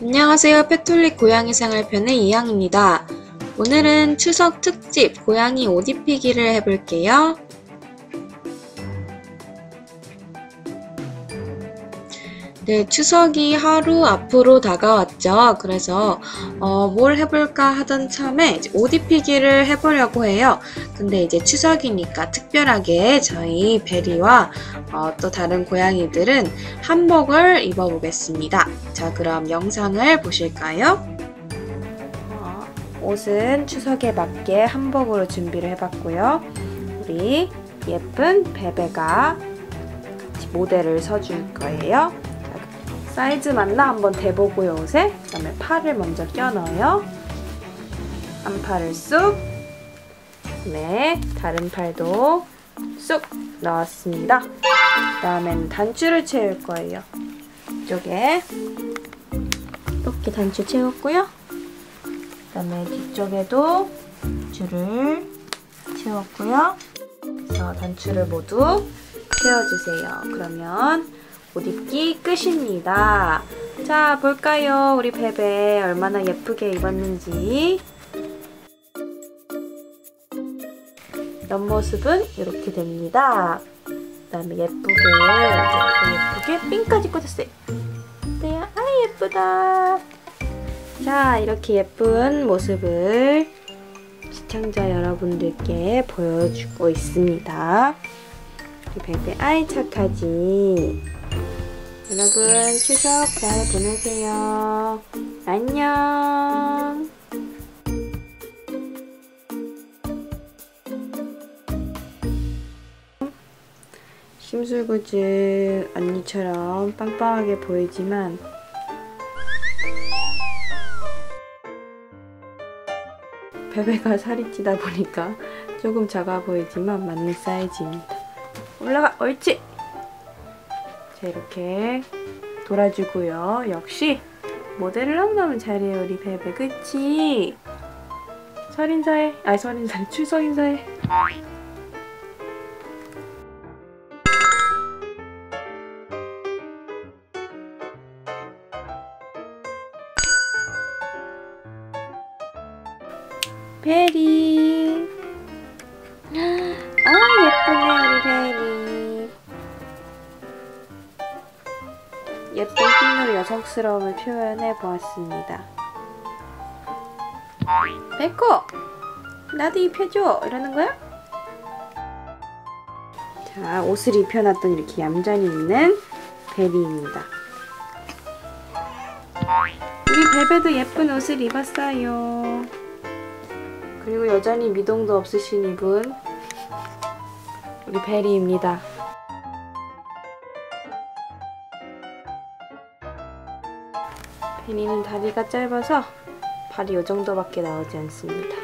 안녕하세요. 페톨릭 고양이 생활편의 이양입니다. 오늘은 추석 특집 고양이 옷 입히기를 해볼게요. 네, 추석이 하루 앞으로 다가왔죠. 그래서 어, 뭘 해볼까 하던 참에 옷 입히기를 해보려고 해요. 근데 이제 추석이니까 특별하게 저희 베리와 어, 또 다른 고양이들은 한복을 입어보겠습니다. 자, 그럼 영상을 보실까요? 어, 옷은 추석에 맞게 한복으로 준비를 해봤고요. 우리 예쁜 베베가 모델을 서줄 거예요. 사이즈 맞나? 한번 대보고요 옷에 그 다음에 팔을 먼저 껴 넣어요. 한 팔을 쑥. 네, 다른 팔도 쑥 넣었습니다. 그 다음엔 단추를 채울 거예요. 이쪽에 이렇게 단추 채웠고요. 그 다음에 뒤쪽에도 줄을 채웠고요. 그래서 단추를 모두 채워주세요. 그러면 옷 입기 끝입니다. 자, 볼까요? 우리 베베 얼마나 예쁘게 입었는지. 옆모습은 이렇게 됩니다. 그 다음에 예쁘게, 예쁘게 핀까지 꽂았어요. 네, 아, 예쁘다. 자, 이렇게 예쁜 모습을 시청자 여러분들께 보여주고 있습니다. 우리 베베 아이 착하지? 여러분 추석 잘 보내세요. 안녕. 심술구즈 언니처럼 빵빵하게 보이지만 베베가 살이 찌다 보니까 조금 작아 보이지만 맞는 사이즈입니다. 올라가! 옳지! 자 이렇게 돌아주고요. 역시 모델을 너무너무 잘해요 우리 베베. 그치? 설 인사해. 아니 설 인사해. 출석 인사해. 베리. 아 예쁘네 우리 베리 예쁜 핀으로 여성스러움을 표현해 보았습니다. 베코! 나도 입혀줘! 이러는 거야? 자, 옷을 입혀놨더니 이렇게 얌전히 있는 베리입니다. 우리 베베도 예쁜 옷을 입었어요. 그리고 여전히 미동도 없으신 이분 우리 베리입니다. 베니는 다리가 짧아서 발이 이 정도밖에 나오지 않습니다.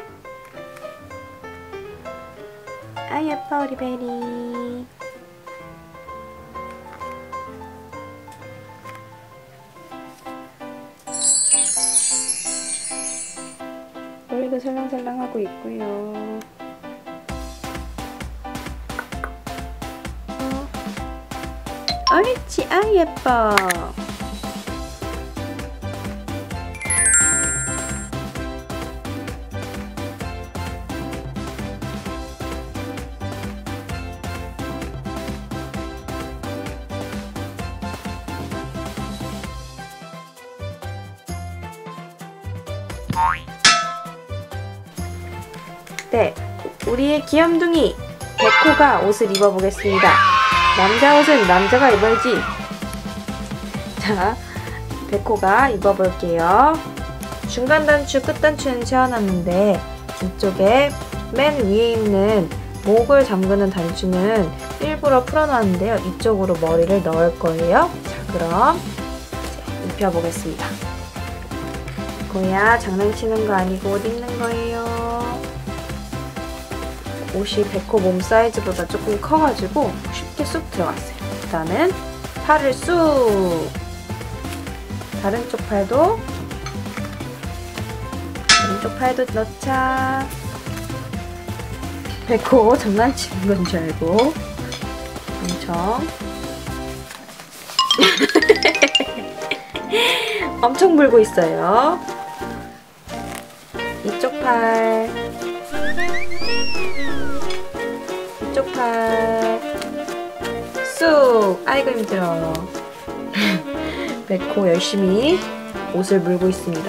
아 예뻐 우리 베니. 머리도 설랑설랑 하고 있고요. 어. 옳지, 아 예뻐. 네, 우리의 귀염둥이 백호가 옷을 입어보겠습니다. 남자 옷은 남자가 입어야지. 자, 백호가 입어볼게요. 중간 단추, 끝 단추는 채워놨는데 이쪽에 맨 위에 있는 목을 잠그는 단추는 일부러 풀어놨는데요. 이쪽으로 머리를 넣을 거예요. 자, 그럼 입혀보겠습니다. 고야 장난치는 거 아니고 옷 입는 거예요. 옷이 백호 몸 사이즈보다 조금 커가지고 쉽게 쑥 들어갔어요. 일단은 팔을 쑥 다른 쪽 팔도 다른 쪽 팔도 넣자 백호 장난치는 건 줄 알고 엄청 엄청 물고 있어요. 이쪽 팔. 이쪽 팔. 쑥! 아이고 힘들어. 백호 열심히 옷을 물고 있습니다.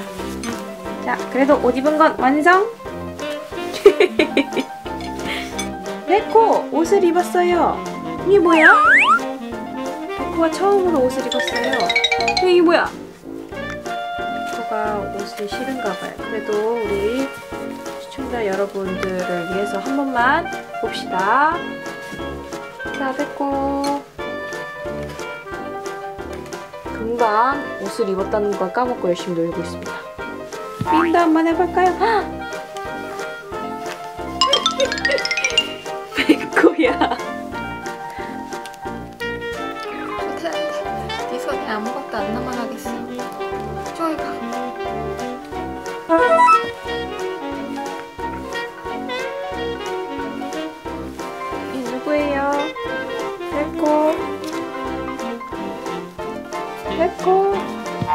자, 그래도 옷 입은 건 완성! 백호 옷을 입었어요. 이게 뭐야? 백호가 처음으로 옷을 입었어요. 이게 뭐야? 백호가 옷이 싫은가 봐요. 그래도 우리 시청자 여러분들을 위해서 한 번만 봅시다. 자, 백호. 금방 옷을 입었다는 걸 까먹고 열심히 놀고 있습니다. 윈도 한번 해볼까요? 헉!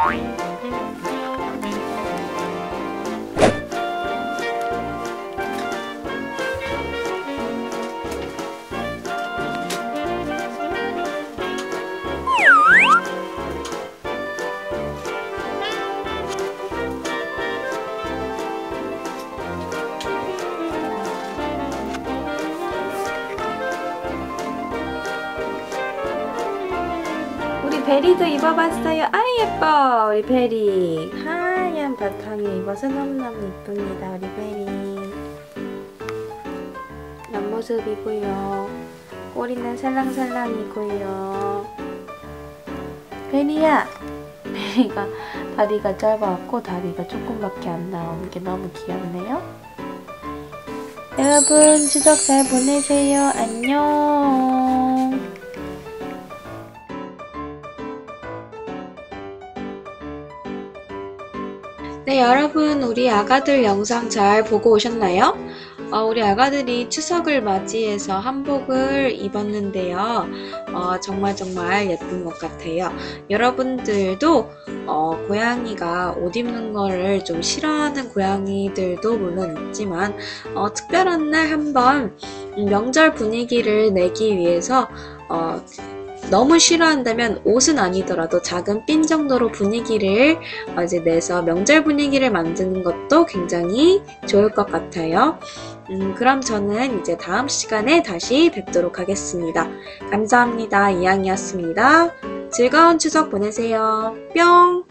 Bye. 베리도 입어봤어요. 아 예뻐 우리 베리. 하얀 바탕에 입어서 너무너무 예쁩니다 우리 베리. 옆모습이고요. 꼬리는 살랑살랑이고요. 베리야. 베리가 다리가 짧아갖고 다리가 조금밖에 안 나오는 게 너무 귀엽네요. 여러분 추석 잘 보내세요. 안녕. 네, 여러분, 우리 아가들 영상 잘 보고 오셨나요? 어, 우리 아가들이 추석을 맞이해서 한복을 입었는데요. 어, 정말 정말 예쁜 것 같아요. 여러분들도 어, 고양이가 옷 입는 거를 좀 싫어하는 고양이들도 물론 있지만 어, 특별한 날 한번 음, 명절 분위기를 내기 위해서 어, 너무 싫어한다면 옷은 아니더라도 작은 핀 정도로 분위기를 어, 이제 내서 명절 분위기를 만드는 것도 굉장히 좋을 것 같아요. 음, 그럼 저는 이제 다음 시간에 다시 뵙도록 하겠습니다. 감사합니다. 이양이었습니다. 즐거운 추석 보내세요. 뿅!